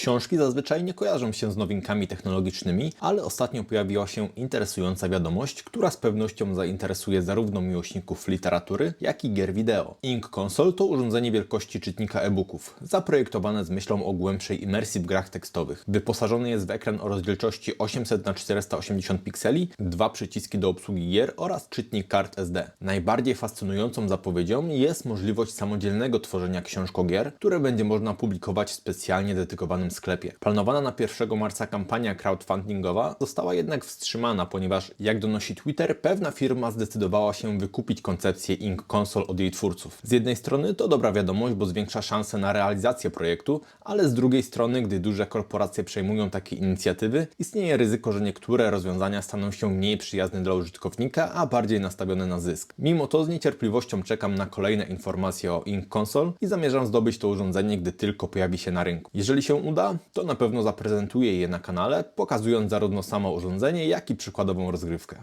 Książki zazwyczaj nie kojarzą się z nowinkami technologicznymi, ale ostatnio pojawiła się interesująca wiadomość, która z pewnością zainteresuje zarówno miłośników literatury, jak i gier wideo. Ink Console to urządzenie wielkości czytnika e-booków, zaprojektowane z myślą o głębszej imersji w grach tekstowych. Wyposażony jest w ekran o rozdzielczości 800 x 480 pikseli, dwa przyciski do obsługi gier oraz czytnik kart SD. Najbardziej fascynującą zapowiedzią jest możliwość samodzielnego tworzenia książkogier, które będzie można publikować w specjalnie dedykowanym sklepie. Planowana na 1 marca kampania crowdfundingowa została jednak wstrzymana, ponieważ jak donosi Twitter, pewna firma zdecydowała się wykupić koncepcję Ink Console od jej twórców. Z jednej strony to dobra wiadomość, bo zwiększa szanse na realizację projektu, ale z drugiej strony, gdy duże korporacje przejmują takie inicjatywy, istnieje ryzyko, że niektóre rozwiązania staną się mniej przyjazne dla użytkownika, a bardziej nastawione na zysk. Mimo to z niecierpliwością czekam na kolejne informacje o Ink Console i zamierzam zdobyć to urządzenie, gdy tylko pojawi się na rynku. Jeżeli się uda, to na pewno zaprezentuję je na kanale, pokazując zarówno samo urządzenie, jak i przykładową rozgrywkę.